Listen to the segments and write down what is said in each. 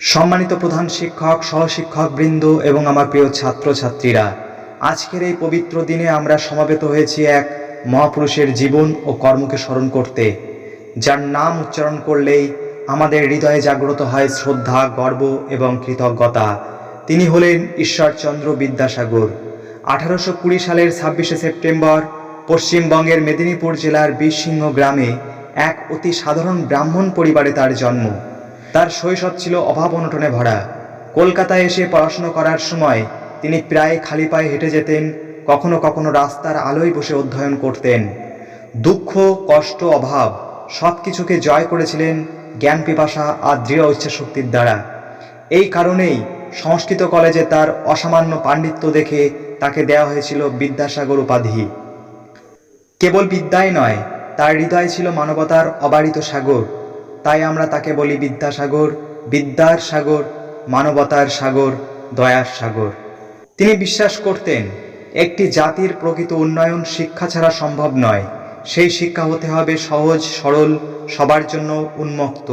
সম্মানিত প্রধান শিক্ষক, সহশিক্ষক বৃন্দ এবং আমার প্রিয় ছাত্রছাত্রীরা, আজকের এই পবিত্র দিনে আমরা সমাবেত হয়েছি এক মহাপুরুষের জীবন ও কর্মকে স্মরণ করতে, যার নাম উচ্চারণ করলেই আমাদের হৃদয়ে জাগ্রত হয় শ্রদ্ধা, গর্ব এবং কৃতজ্ঞতা। তিনি হলেন ঈশ্বরচন্দ্র বিদ্যাসাগর। আঠারোশো কুড়ি সালের ছাব্বিশে সেপ্টেম্বর পশ্চিমবঙ্গের মেদিনীপুর জেলার বীরসিংহ গ্রামে এক অতি সাধারণ ব্রাহ্মণ পরিবারে তার জন্ম। তার শৈশব ছিল অভাব অনটনে ভরা। কলকাতায় এসে পড়াশুনো করার সময় তিনি প্রায় খালি পায়ে হেঁটে যেতেন, কখনো কখনো রাস্তার আলোয় বসে অধ্যয়ন করতেন। দুঃখ, কষ্ট, অভাব সব কিছুকে জয় করেছিলেন জ্ঞান পিপাসা আর দৃঢ় ইচ্ছাশক্তির দ্বারা। এই কারণেই সংস্কৃত কলেজে তার অসামান্য পাণ্ডিত্য দেখে তাকে দেওয়া হয়েছিল বিদ্যাসাগর উপাধি। কেবল বিদ্যাই নয়, তার হৃদয় ছিল মানবতার অবারিত সাগর। তাই আমরা তাকে বলি বিদ্যাসাগর, বিদ্যার সাগর, মানবতার সাগর, দয়ার সাগর। তিনি বিশ্বাস করতেন, একটি জাতির প্রকৃত উন্নয়ন শিক্ষা ছাড়া সম্ভব নয়। সেই শিক্ষা হতে হবে সহজ, সরল, সবার জন্য উন্মুক্ত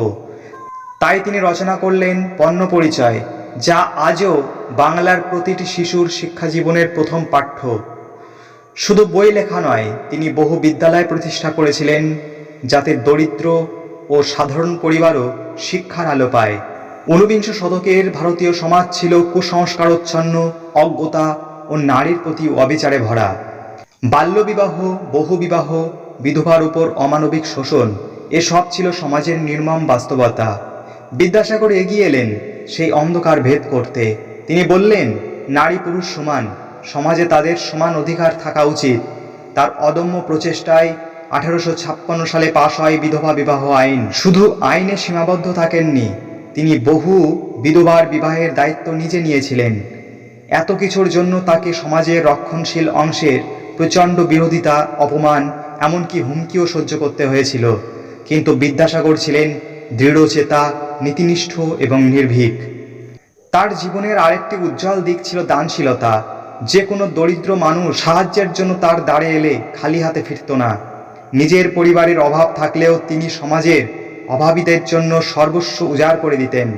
তাই তিনি রচনা করলেন পণ্য পরিচয়, যা আজও বাংলার প্রতিটি শিশুর শিক্ষা জীবনের প্রথম পাঠ্য। শুধু বই লেখা নয়, তিনি বহু বিদ্যালয় প্রতিষ্ঠা করেছিলেন, যাতে দরিদ্র ও সাধারণ পরিবারও শিক্ষার আলো পায়। ঊনবিংশ শতকের ভারতীয় সমাজ ছিল কুসংস্কারোচ্ছন্ন, অজ্ঞতা ও নারীর প্রতি অবিচারে ভরা। বাল্যবিবাহ, বহুবিবাহ, বিধবার উপর অমানবিক শোষণ, এসব ছিল সমাজের নির্মম বাস্তবতা। বিদ্যাসাগর এগিয়ে এলেন সেই অন্ধকার ভেদ করতে। তিনি বললেন, নারী পুরুষ সমান, সমাজে তাদের সমান অধিকার থাকা উচিত। তার অদম্য প্রচেষ্টায় আঠারোশো ছাপ্পান্ন সালে পাশ হয় বিধবা বিবাহ আইন। শুধু আইনে সীমাবদ্ধ থাকেননি, তিনি বহু বিধবার বিবাহের দায়িত্ব নিজে নিয়েছিলেন। এত কিছুর জন্য তাকে সমাজের রক্ষণশীল অংশের প্রচণ্ড বিরোধিতা, অপমান, এমনকি হুমকিও সহ্য করতে হয়েছিল। কিন্তু বিদ্যাসাগর ছিলেন দৃঢ়চেতা, নীতিনিষ্ঠ এবং নির্ভীক। তার জীবনের আরেকটি উজ্জ্বল দিক ছিল দানশীলতা। যে কোনো দরিদ্র মানুষ সাহায্যের জন্য তার দ্বারে এলে খালি হাতে ফিরত না। নিজের পরিবারের অভাব থাকলেও তিনি সমাজের অভাবীদের জন্য সর্বস্ব উজাড় করে দিতেন।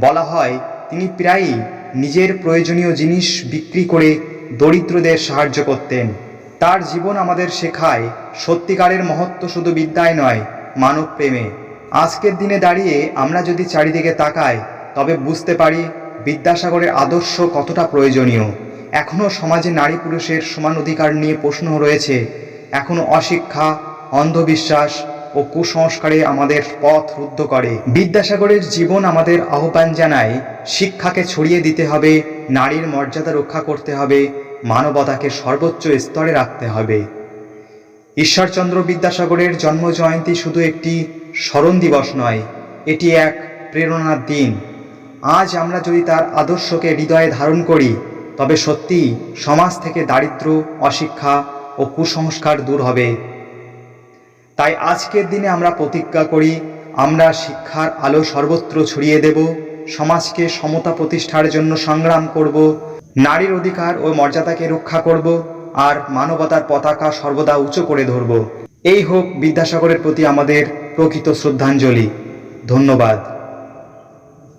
বলা হয়, তিনি প্রায়ই নিজের প্রয়োজনীয় জিনিস বিক্রি করে দরিদ্রদের সাহায্য করতেন। তার জীবন আমাদের শেখায়, সত্যিকারের মহত্ব শুধু বিদ্যায় নয়, মানব প্রেমে। আজকের দিনে দাঁড়িয়ে আমরা যদি চারিদিকে তাকাই, তবে বুঝতে পারি বিদ্যাসাগরের আদর্শ কতটা প্রয়োজনীয়। এখনও সমাজে নারী পুরুষের সমান অধিকার নিয়ে প্রশ্ন রয়েছে এখনও অশিক্ষা অন্ধবিশ্বাস ও কুসংস্কারে আমাদের পথ রুদ্ধ করে। বিদ্যাসাগরের জীবন আমাদের আহ্বান জানায়, শিক্ষাকে ছড়িয়ে দিতে হবে, নারীর মর্যাদা রক্ষা করতে হবে, মানবতাকে সর্বোচ্চ স্তরে রাখতে হবে। ঈশ্বরচন্দ্র বিদ্যাসাগরের জন্মজয়ন্তী শুধু একটি স্মরণ দিবস নয়, এটি এক প্রেরণার দিন। আজ আমরা যদি তার আদর্শকে হৃদয়ে ধারণ করি, তবে সত্যি সমাজ থেকে দারিদ্র অশিক্ষা ও কুসংস্কার দূর হবে। তাই আজকের দিনে আমরা প্রতিজ্ঞা করি, আমরা শিক্ষার আলো সর্বত্র ছড়িয়ে দেব, সমাজকে সমতা প্রতিষ্ঠার জন্য সংগ্রাম করব, নারীর অধিকার ও মর্যাদাকে রক্ষা করব, আর মানবতার পতাকা সর্বদা উঁচু করে ধরব। এই হোক বিদ্যাসাগরের প্রতি আমাদের প্রকৃত শ্রদ্ধাঞ্জলি। ধন্যবাদ।